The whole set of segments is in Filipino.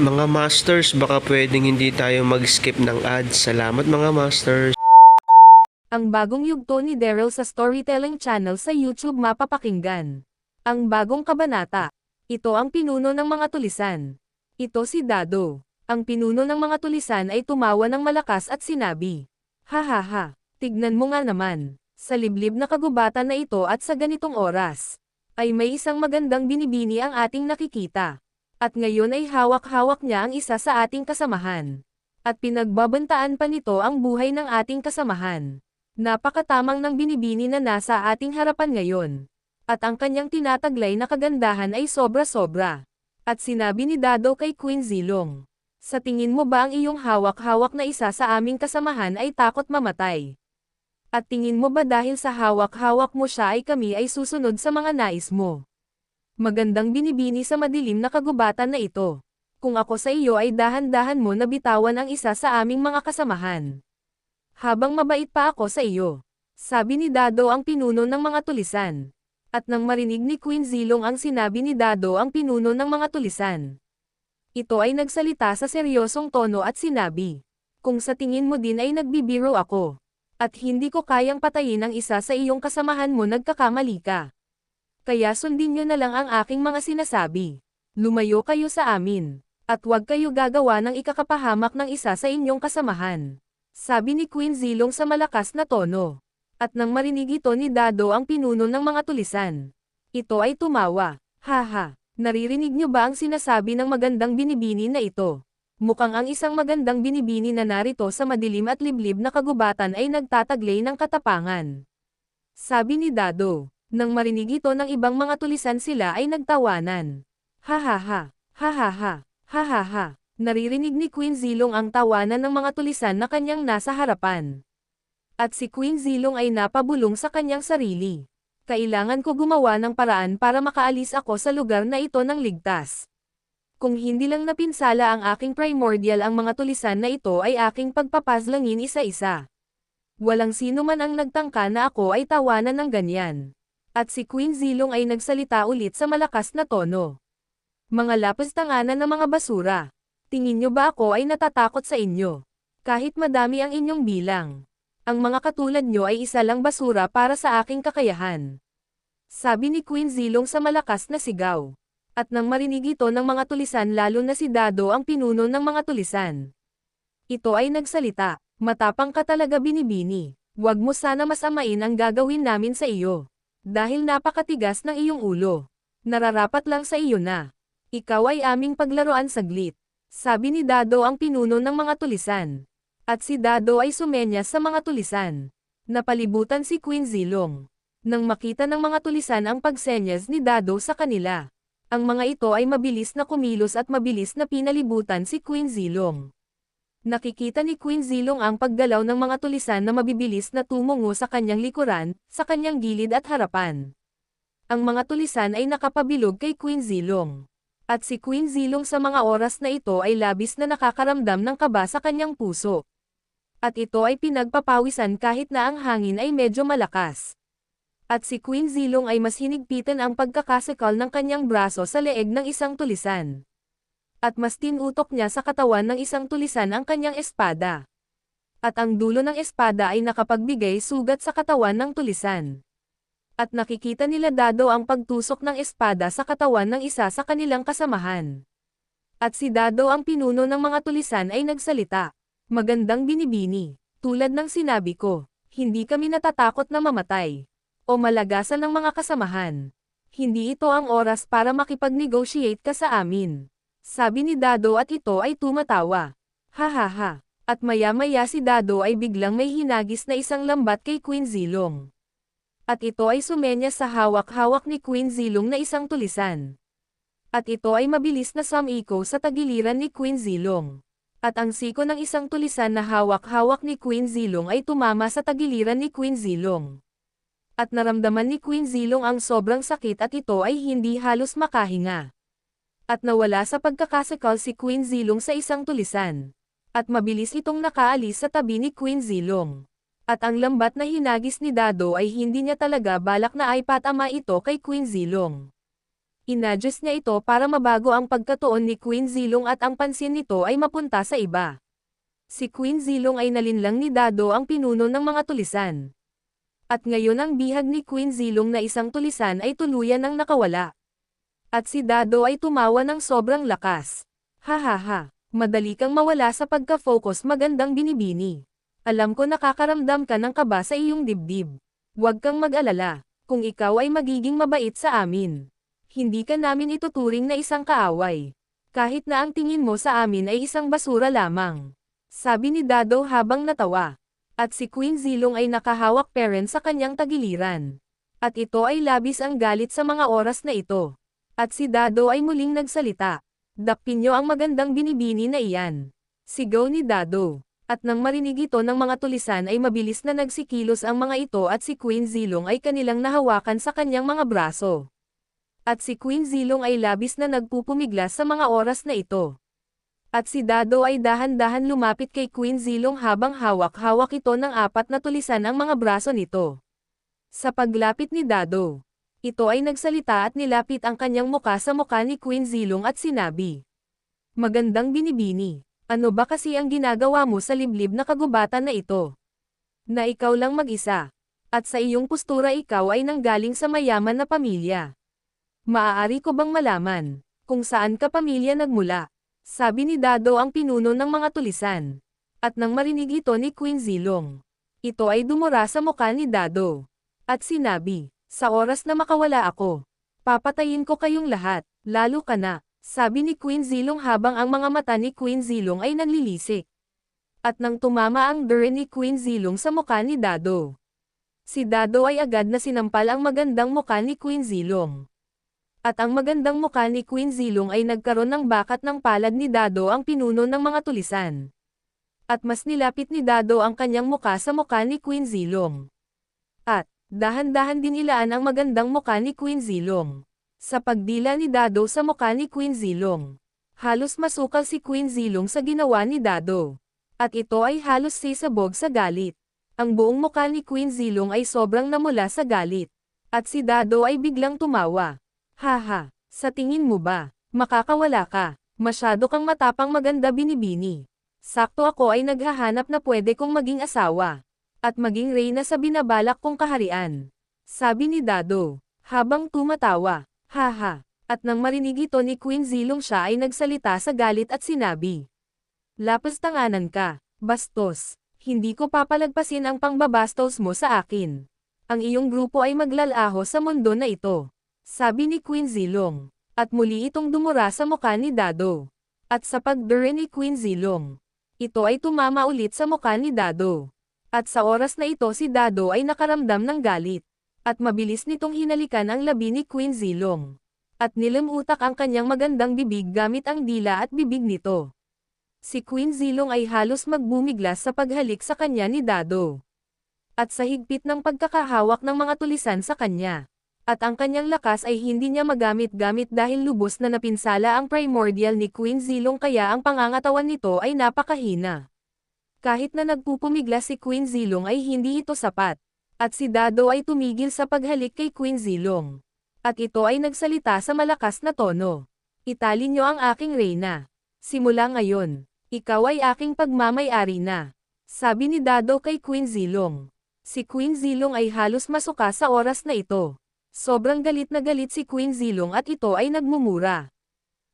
Mga Masters, baka pwedeng hindi tayo mag-skip ng ads. Salamat mga Masters. Ang bagong yugto ni Daryl sa Storytelling Channel sa YouTube mapapakinggan. Ang bagong kabanata. Ito ang pinuno ng mga tulisan. Ito si Dado. Ang pinuno ng mga tulisan ay tumawa ng malakas at sinabi, Ha ha ha, tignan mo nga naman. Sa liblib na kagubatan na ito at sa ganitong oras, ay may isang magandang binibini ang ating nakikita. At ngayon ay hawak-hawak niya ang isa sa ating kasamahan. At pinagbabantaan pa nito ang buhay ng ating kasamahan. Napakatamang ng binibini na nasa ating harapan ngayon. At ang kanyang tinataglay na kagandahan ay sobra-sobra. At sinabi ni Dado kay Queen Zilong, Sa tingin mo ba ang iyong hawak-hawak na isa sa aming kasamahan ay takot mamatay? At tingin mo ba dahil sa hawak-hawak mo siya ay kami ay susunod sa mga nais mo? Magandang binibini sa madilim na kagubatan na ito. Kung ako sa iyo ay dahan-dahan mo na bitawan ang isa sa aming mga kasamahan. Habang mabait pa ako sa iyo. Sabi ni Dado ang pinuno ng mga tulisan. At nang marinig ni Queen Zilong ang sinabi ni Dado ang pinuno ng mga tulisan. Ito ay nagsalita sa seryosong tono at sinabi, Kung sa tingin mo din ay nagbibiro ako, at hindi ko kayang patayin ang isa sa iyong kasamahan mo nagkakamali ka. Kaya sundin nyo na lang ang aking mga sinasabi. Lumayo kayo sa amin, at huwag kayo gagawa ng ikakapahamak ng isa sa inyong kasamahan. Sabi ni Queen Zilong sa malakas na tono. At nang marinig ito ni Dado ang pinuno ng mga tulisan. Ito ay tumawa. Haha, naririnig niyo ba ang sinasabi ng magandang binibini na ito? Mukhang ang isang magandang binibini na narito sa madilim at liblib na kagubatan ay nagtataglay ng katapangan. Sabi ni Dado. Nang marinig ito ng ibang mga tulisan sila ay nagtawanan. Ha ha ha, ha ha ha, ha ha ha. Naririnig ni Queen Zilong ang tawanan ng mga tulisan na kanyang nasa harapan. At si Queen Zilong ay napabulong sa kanyang sarili. Kailangan ko gumawa ng paraan para makaalis ako sa lugar na ito ng ligtas. Kung hindi lang napinsala ang aking primordial ang mga tulisan na ito ay aking pagpapaslangin isa-isa. Walang sino man ang nagtangka na ako ay tawanan ng ganyan. At si Queen Zilong ay nagsalita ulit sa malakas na tono. Mga lapas tanganan ng mga basura. Tingin nyo ba ako ay natatakot sa inyo? Kahit madami ang inyong bilang. Ang mga katulad nyo ay isa lang basura para sa aking kakayahan. Sabi ni Queen Zilong sa malakas na sigaw. At nang marinig ito ng mga tulisan lalo na si Dado ang pinuno ng mga tulisan. Ito ay nagsalita, matapang ka talaga binibini. Huwag mo sana masamain ang gagawin namin sa iyo. Dahil napakatigas ng iyong ulo. Nararapat lang sa iyo na. Ikaw ay aming paglaruan saglit. Sabi ni Dado ang pinuno ng mga tulisan. At si Dado ay sumenya sa mga tulisan. Napalibutan si Queen Zilong. Nang makita ng mga tulisan ang pagsenyas ni Dado sa kanila. Ang mga ito ay mabilis na kumilos at mabilis na pinalibutan si Queen Zilong. Nakikita ni Queen Zilong ang paggalaw ng mga tulisan na mabibilis na tumungo sa kanyang likuran, sa kanyang gilid at harapan. Ang mga tulisan ay nakapabilog kay Queen Zilong. At si Queen Zilong sa mga oras na ito ay labis na nakakaramdam ng kaba sa kanyang puso. At ito ay pinagpapawisan kahit na ang hangin ay medyo malakas. At si Queen Zilong ay mas hinigpitan ang pagkakasikal ng kanyang braso sa leeg ng isang tulisan at mas tinutok niya sa katawan ng isang tulisan ang kanyang espada. At ang dulo ng espada ay nakapagbigay sugat sa katawan ng tulisan. At nakikita nila Dado ang pagtusok ng espada sa katawan ng isa sa kanilang kasamahan. At si Dado ang pinuno ng mga tulisan ay nagsalita. Magandang binibini. Tulad ng sinabi ko, hindi kami natatakot na mamatay. O malagasan ng mga kasamahan. Hindi ito ang oras para makipag-negotiate ka sa amin. Sabi ni Dado at ito ay tumatawa. Ha ha ha. At maya-maya si Dado ay biglang may hinagis na isang lambat kay Queen Zilong. At ito ay sumenya sa hawak-hawak ni Queen Zilong na isang tulisan. At ito ay mabilis na sumiko sa tagiliran ni Queen Zilong. At ang siko ng isang tulisan na hawak-hawak ni Queen Zilong ay tumama sa tagiliran ni Queen Zilong. At naramdaman ni Queen Zilong ang sobrang sakit at ito ay hindi halos makahinga. At nawala sa pagkakasakal si Queen Zilong sa isang tulisan. At mabilis itong nakaalis sa tabi ni Queen Zilong. At ang lambat na hinagis ni Dado ay hindi niya talaga balak na ipatama ito kay Queen Zilong. Inadjust niya ito para mabago ang pagkatuon ni Queen Zilong at ang pansin nito ay mapunta sa iba. Si Queen Zilong ay nalinlang ni Dado ang pinuno ng mga tulisan. At ngayon ang bihag ni Queen Zilong na isang tulisan ay tuluyan ng nakawala. At si Dado ay tumawa ng sobrang lakas. Ha ha ha, madali kang mawala sa pagka-focus magandang binibini. Alam ko nakakaramdam ka ng kaba sa iyong dibdib. Huwag kang mag-alala, kung ikaw ay magiging mabait sa amin. Hindi ka namin ituturing na isang kaaway. Kahit na ang tingin mo sa amin ay isang basura lamang. Sabi ni Dado habang natawa. At si Queen Zilong ay nakahawak parent sa kanyang tagiliran. At ito ay labis ang galit sa mga oras na ito. At si Dado ay muling nagsalita. Dakpin niyo ang magandang binibini na iyan. Sigaw ni Dado. At nang marinig ito ng mga tulisan ay mabilis na nagsikilos ang mga ito at si Queen Zilong ay kanilang nahawakan sa kanyang mga braso. At si Queen Zilong ay labis na nagpupumiglas sa mga oras na ito. At si Dado ay dahan-dahan lumapit kay Queen Zilong habang hawak-hawak ito ng apat na tulisan ang mga braso nito. Sa paglapit ni Dado, ito ay nagsalita at nilapit ang kanyang muka sa muka ni Queen Zilong at sinabi. Magandang binibini, ano ba kasi ang ginagawa mo sa liblib na kagubatan na ito? Na ikaw lang mag-isa, at sa iyong postura ikaw ay nanggaling sa mayaman na pamilya. Maaari ko bang malaman, kung saan ka pamilya nagmula? Sabi ni Dado ang pinuno ng mga tulisan. At nang marinig ito ni Queen Zilong, ito ay dumura sa muka ni Dado. At sinabi, sa oras na makawala ako, papatayin ko kayong lahat, lalo ka na, sabi ni Queen Zilong habang ang mga mata ni Queen Zilong ay nanlilisik. At nang tumama ang dur ni Queen Zilong sa muka ni Dado. Si Dado ay agad na sinampal ang magandang muka ni Queen Zilong. At ang magandang mukha ni Queen Zilong ay nagkaroon ng bakat ng palad ni Dado ang pinuno ng mga tulisan. At mas nilapit ni Dado ang kanyang mukha sa mukha ni Queen Zilong. At, dahan-dahan din ilaan ang magandang mukha ni Queen Zilong. Sa pagdila ni Dado sa mukha ni Queen Zilong. Halos masukal si Queen Zilong sa ginawa ni Dado. At ito ay halos sisabog sa galit. Ang buong mukha ni Queen Zilong ay sobrang namula sa galit. At si Dado ay biglang tumawa. Haha, sa tingin mo ba, makakawala ka, masyado kang matapang maganda binibini. Sakto ako ay naghahanap na pwede kong maging asawa. At maging reyna sa binabalak kong kaharian. Sabi ni Dado, habang tumatawa, haha, at nang marinig ito ni Queen Zilong siya ay nagsalita sa galit at sinabi. Lapas tanganan ka, bastos, hindi ko papalagpasin ang pangbabastos mo sa akin. Ang iyong grupo ay maglalaho sa mundo na ito. Sabi ni Queen Zilong. At muli itong dumura sa muka ni Dado. At sa pagdure ni Queen Zilong. Ito ay tumama ulit sa muka ni Dado. At sa oras na ito si Dado ay nakaramdam ng galit. At mabilis nitong hinalikan ang labi ni Queen Zilong. At nilamutak ang kanyang magandang bibig gamit ang dila at bibig nito. Si Queen Zilong ay halos magbumiglas sa paghalik sa kanya ni Dado. At sa higpit ng pagkakahawak ng mga tulisan sa kanya. At ang kanyang lakas ay hindi niya magamit-gamit dahil lubos na napinsala ang primordial ni Queen Zilong kaya ang pangangatawan nito ay napakahina. Kahit na nagpupumigla si Queen Zilong ay hindi ito sapat. At si Dado ay tumigil sa paghalik kay Queen Zilong. At ito ay nagsalita sa malakas na tono. Itali niyo ang aking reyna. Simula ngayon, ikaw ay aking pagmamay-ari na. Sabi ni Dado kay Queen Zilong. Si Queen Zilong ay halos masuka sa oras na ito. Sobrang galit na galit si Queen Zilong at ito ay nagmumura.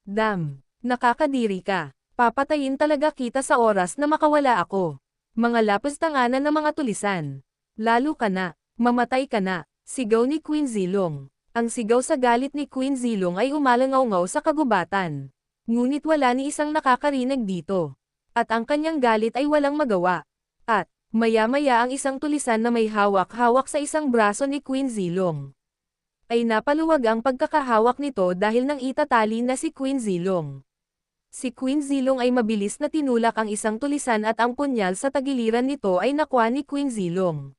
Dam, Nakakadiri ka. Papatayin talaga kita sa oras na makawala ako. Mga lapos tanganan ng mga tulisan. Lalo ka na. Mamatay ka na. Sigaw ni Queen Zilong. Ang sigaw sa galit ni Queen Zilong ay umalangaw sa kagubatan. Ngunit wala ni isang nakakarinig dito. At ang kanyang galit ay walang magawa. At, maya-maya ang isang tulisan na may hawak-hawak sa isang braso ni Queen Zilong. Ay napaluwag ang pagkakahawak nito dahil nang itatali na si Queen Zilong. Si Queen Zilong ay mabilis na tinulak ang isang tulisan at ang punyal sa tagiliran nito ay nakuha ni Queen Zilong.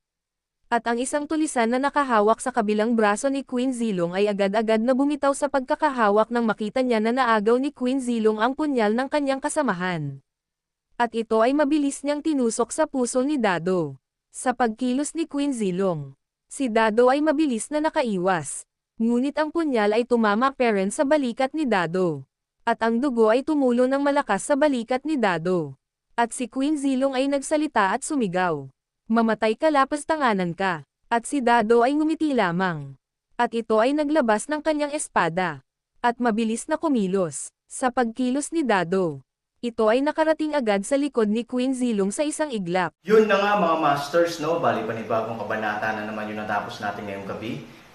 At ang isang tulisan na nakahawak sa kabilang braso ni Queen Zilong ay agad-agad na bumitaw sa pagkakahawak nang makita niya na naagaw ni Queen Zilong ang punyal ng kanyang kasamahan. At ito ay mabilis niyang tinusok sa puso ni Dado. Sa pagkilos ni Queen Zilong, si Dado ay mabilis na nakaiwas. Ngunit ang punyal ay tumama parent sa balikat ni Dado. At ang dugo ay tumulo ng malakas sa balikat ni Dado. At si Queen Zilong ay nagsalita at sumigaw. Mamatay ka lapas tanganan ka. At si Dado ay ngumiti lamang. At ito ay naglabas ng kanyang espada. At mabilis na kumilos. Sa pagkilos ni Dado. Ito ay nakarating agad sa likod ni Queen Zilong sa isang iglap. Yun na nga mga masters, no? Bali panibagong kabanata na naman yung natapos natin ngayong gabi.